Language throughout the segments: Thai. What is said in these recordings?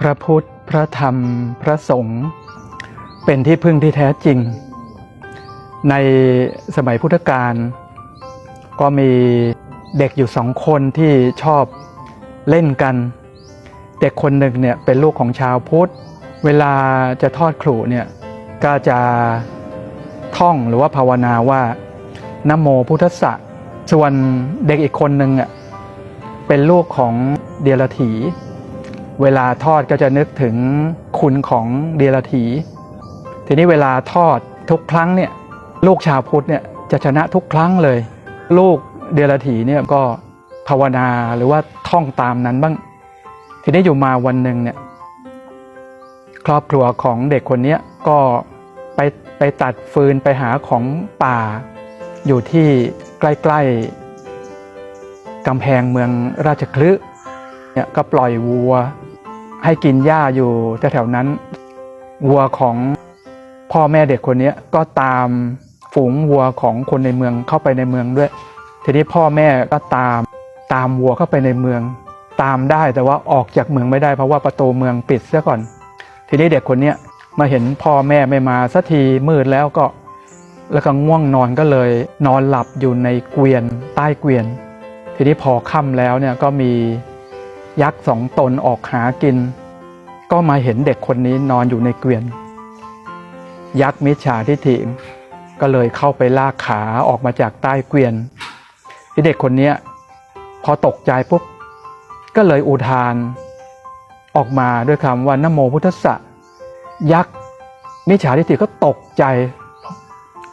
พระพุทธ พระธรรม พระสงฆ์เป็นที่พึ่งที่แท้จริง ในสมัยพุทธกาลก็มีเด็กอยู่สองคนที่ชอบเล่นกัน เด็กคนหนึ่งเนี่ยเป็นลูกของชาวพุทธ เวลาจะทอดขลุเนี่ยก็จะท่องหรือว่าภาวนาว่านะโมพุทธสสะส่วนเด็กอีกคนหนึ่งอะเป็นลูกของเดียรถี เวลาทอดก็จะนึกถึงคุณของเดียรถี ทีนี้เวลาทอดทุกครั้งเนี่ยลูกชาวพุทธเนี่ยจะชนะทุกครั้งเลย ลูกเดียรถีเนี่ยก็ภาวนาหรือว่าท่องตามนั้นบ้าง ทีนี้อยู่มาวันหนึ่งเนี่ยครอบครัวของเด็กคนนี้ก็ไปไปตัดฟืนไปหาของป่า อยู่ที่ใกล้ๆกำแพงเมืองราชคลึเนี่ยก็ปล่อยวัว ให้กินหญ้าอยู่แถวๆนั้น วัวของพ่อแม่เด็กคนนี้ก็ตามฝูงวัวของคนในเมืองเข้าไปในเมืองด้วย ทีนี้พ่อแม่ก็ตามตามวัวเข้าไปในเมือง ตามได้แต่ว่าออกจากเมืองไม่ได้เพราะว่าประตูเมืองปิดเสียก่อน ทีนี้เด็กคนนี้มาเห็นพ่อแม่ไม่มาสักทีมืดแล้วก็ แล้วก็ง่วงนอนก็เลย นอนหลับอยู่ในเกวียน ใต้เกวียน ทีนี้พอค่ำแล้วเนี่ยก็มียักษ์สองตนออกหากิน ก็มาเห็นเด็กคนนี้นอนอยู่ในเกวียน ยักษ์มิจฉาทิฐิก็เลยเข้าไปลากขาออกมาจากใต้เกวียนที่เด็กคนนี้พอตกใจปุ๊บก็เลยอุทานออกมาด้วยคำว่านโมพุทธสสะยักษ์มิจฉาทิฏฐิก็ตกใจ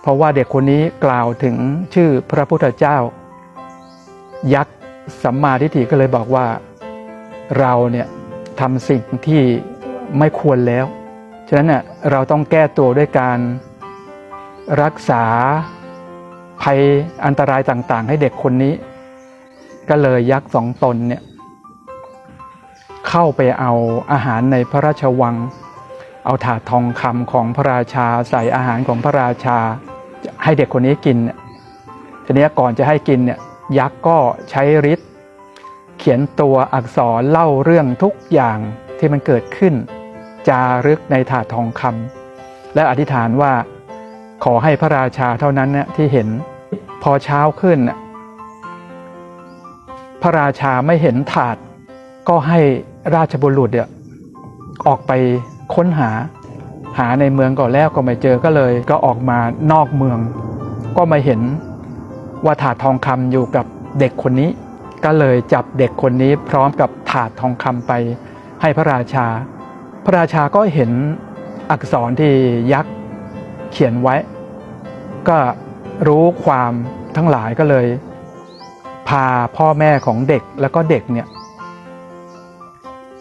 เพราะว่าเด็กคนนี้กล่าวถึงชื่อพระพุทธเจ้า ยักษ์สัมมาทิฏฐิก็เลยบอกว่า เราเนี่ย ทำสิ่งที่ไม่ควรแล้ว ฉะนั้นเนี่ยเราต้องแก้ตัวด้วยการรักษาภัยอันตรายต่างๆ ให้เด็กคนนี้ ก็เลยยักษ์สองตนเนี่ยเข้าไปเอาอาหารในพระราชวัง เอาถาดทองคำของพระราชาใส่อาหารของพระราชา ให้เด็กคนนี้กินทีนี้ก่อนจะให้กินเนี่ยยักษ์ก็ใช้ฤทธิ์ ขียนตัวอักษรเล่าเรื่องทุกอย่างที่มันเกิดขึ้น จารึกในถาดทองคำและอธิษฐานว่าขอให้พระราชาเท่านั้นเนี่ยที่เห็นพอเช้าขึ้น พระราชาไม่เห็นถาด ก็ให้ราชบุรุษเนี่ยออกไปค้นหาหาในเมืองก่อนแล้วก็ไม่เจอก็เลย ก็ออกมานอกเมือง ก็มาเห็นว่าถาดทองคำอยู่กับเด็กคนนี้ ก็เลยจับเด็กคนนี้พร้อมกับถาดทองคำไปให้พระราชา พระราชาก็เห็นอักษรที่ยักษ์เขียนไว้ ก็รู้ความทั้งหลายก็เลย พาพ่อแม่ของเด็กแล้วก็เด็กเนี่ย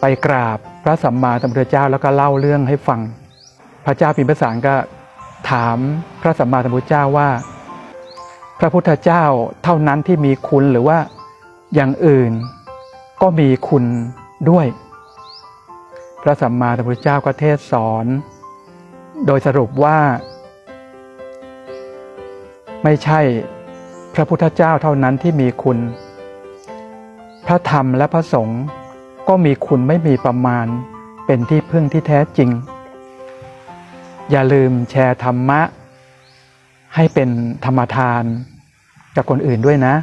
ไปกราบพระสัมมาสัมพุทธเจ้าแล้วก็เล่าเรื่องให้ฟัง พระเจ้าพิมพิสารก็ถามพระสัมมาสัมพุทธเจ้าว่า พระพุทธเจ้าเท่านั้นที่มีคุณหรือว่า อย่างอื่นก็มีคุณด้วย พระสัมมาสัมพุทธเจ้าก็เทศสอน โดยสรุปว่า ไม่ใช่พระพุทธเจ้าเท่านั้นที่มีคุณ พระธรรมและพระสงฆ์ก็มีคุณไม่มีประมาณเป็นที่พึ่งที่แท้จริง อย่าลืมแชร์ธรรมะ ให้เป็นธรรมทานกับคนอื่นด้วยนะ